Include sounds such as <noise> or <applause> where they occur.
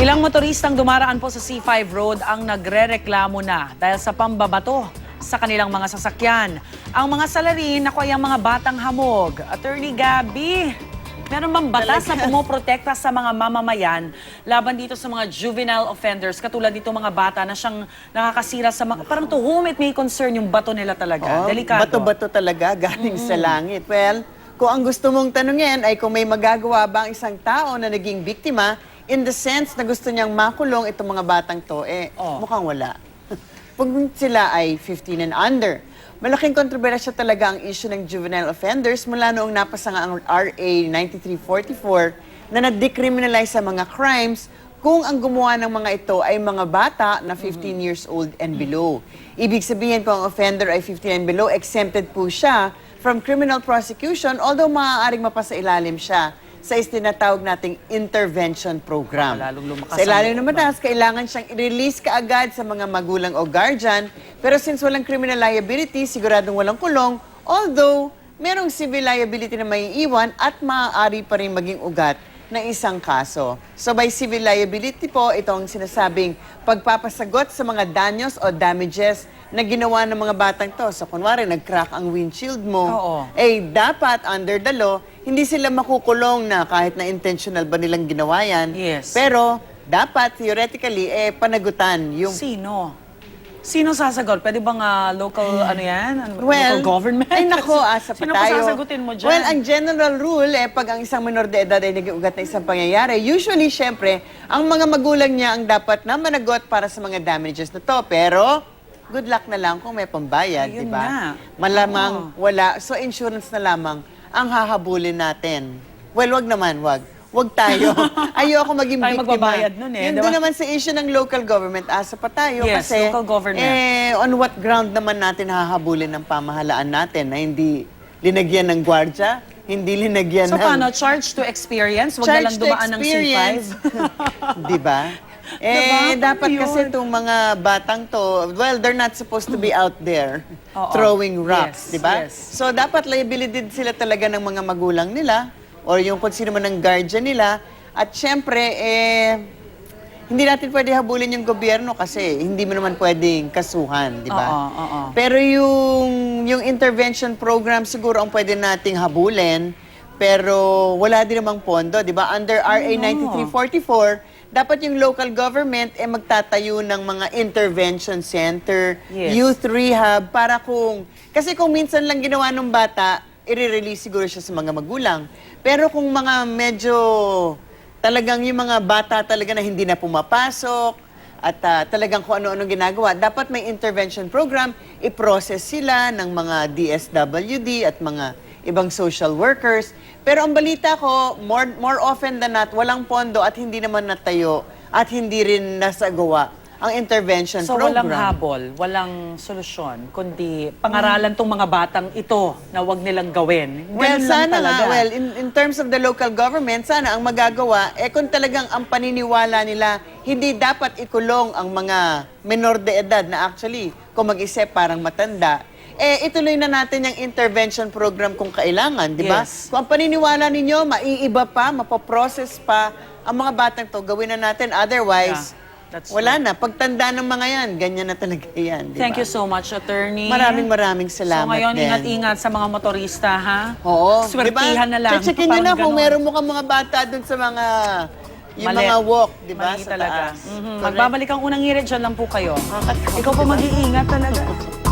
Ilang motoristang dumaraan po sa C5 Road ang nagre-reklamo na dahil sa pambabato sa kanilang mga sasakyan. Ang mga salarin, ako ay ang mga batang hamog. Attorney Gabby, meron bang batas na pumoprotekta sa mga mamamayan laban dito sa mga juvenile offenders, katulad dito mga bata na siyang nakakasira sa mga... Parang to whom it may concern yung bato nila talaga. Oh, Delikado. Bato-bato talaga galing sa langit. Well, kung ang gusto mong tanungin ay kung may magagawa ba ang isang tao na naging biktima in the sense na gusto niyang makulong itong mga batang to, eh, Oh. mukhang wala. <laughs> Pag sila ay 15 and under. Malaking kontrobersya talaga ang issue ng juvenile offenders mula noong napasa nga ang RA 9344 na na-decriminalize sa mga crimes kung ang gumawa ng mga ito ay mga bata na 15 years old and below. Ibig sabihin kung ang offender ay 15 and below, exempted po siya from criminal prosecution although maaaring mapasa ilalim siya sa tinatawag nating intervention program. Lalong lumakas Sa ilalim ang- ng batas, kailangan siyang i-release kaagad sa mga magulang o guardian. Pero since walang criminal liability, siguradong walang kulong. Although, merong civil liability na may iwan at maaari pa rin maging ugat na isang kaso. So by civil liability po, itong sinasabing pagpapasagot sa mga danyos o damages na ginawa ng mga batang to. So kunwari, nag-crack ang windshield mo. Oo. Eh, dapat under the law, hindi sila makukulong na kahit na intentional ba nilang ginawa yan. Yes. Pero dapat theoretically eh panagutan yung Sino? Sino sasagot? Pwede bang ah, local, ano yan? Ano, well, local government? Ay nako, <laughs> asa pa Sino tayo. pa sasagutin mo dyan? Well, ang general rule eh pag ang isang minor de edad ay nag-ugat na isang pangyayari, usually syempre, ang mga magulang niya ang dapat na managot para sa mga damages na to. Pero good luck na lang kung may pambayad, di ba? Malamang wala. So insurance na lamang ang hahabulin natin. Well, wag naman, wag. Wag tayo. <laughs> Ayoko maging Tayo biktima. magbabayad nun eh, Yun di doon naman sa issue ng local government, asa pa tayo. Yes, kasi, local government. Eh, on what ground naman natin hahabulin ng pamahalaan natin na hindi linagyan ng gwardya, hindi linagyan So ng... paano? Charge to experience? Huwag na lang dumaan ng C5? experience. <laughs> Di ba? Eh, Diba? dapat kasi itong mga batang to, well, they're not supposed to be out there Oo. throwing rocks, Yes, di ba? yes. So, dapat liability din sila talaga ng mga magulang nila or yung kung sino man ang guardian nila. At syempre, eh, hindi natin pwede habulin yung gobyerno kasi hindi mo naman pwedeng kasuhan, di ba? Oo, oo. Pero yung, yung intervention program siguro ang pwede nating habulin, pero wala din namang pondo, di ba? Under RA 9344, dapat yung local government eh magtatayo ng mga intervention center, Yes. youth rehab, para kung... Kasi kung minsan lang ginawa ng bata, i-release siguro siya sa mga magulang. Pero kung mga medyo talagang yung mga bata talaga na hindi na pumapasok at ah, talagang kung ano-ano ginagawa, dapat may intervention program, i-process sila ng mga DSWD at mga ibang social workers. Pero ang balita ko, more, more often than not, walang pondo at hindi naman natayo at hindi rin nasagawa ang intervention So program. walang habol, walang solusyon, kundi pangaralan tong mga batang ito na wag nilang gawin. Well, Ganun lang sana nga, well, in, in terms of the local government, sana ang magagawa, eh kung talagang ang paniniwala nila, hindi dapat ikulong ang mga menor de edad na actually, kung mag-isip parang matanda, eh ituloy na natin yung intervention program kung kailangan, di ba? Yes. Kung ang paniniwala ninyo, maiiba pa, mapoprocess pa, ang mga batang to, gawin na natin. Otherwise, Yeah, that's wala na. Pagtanda ng mga yan, ganyan na talaga <laughs> yan, di ba? Thank you so much, attorney. Maraming maraming So salamat ngayon, din. ingat-ingat sa mga motorista, ha? Oo. Swertihan na lang. Checkin nyo na kung meron mo kang mga bata dun sa mga yung Mali. mga walk, di ba? Mali Sa talaga. taas. Mhm. Correct. Magbabalik ang unang hirit, dyan lang po kayo. <laughs> Ikaw pa mag-iingat talaga. <laughs>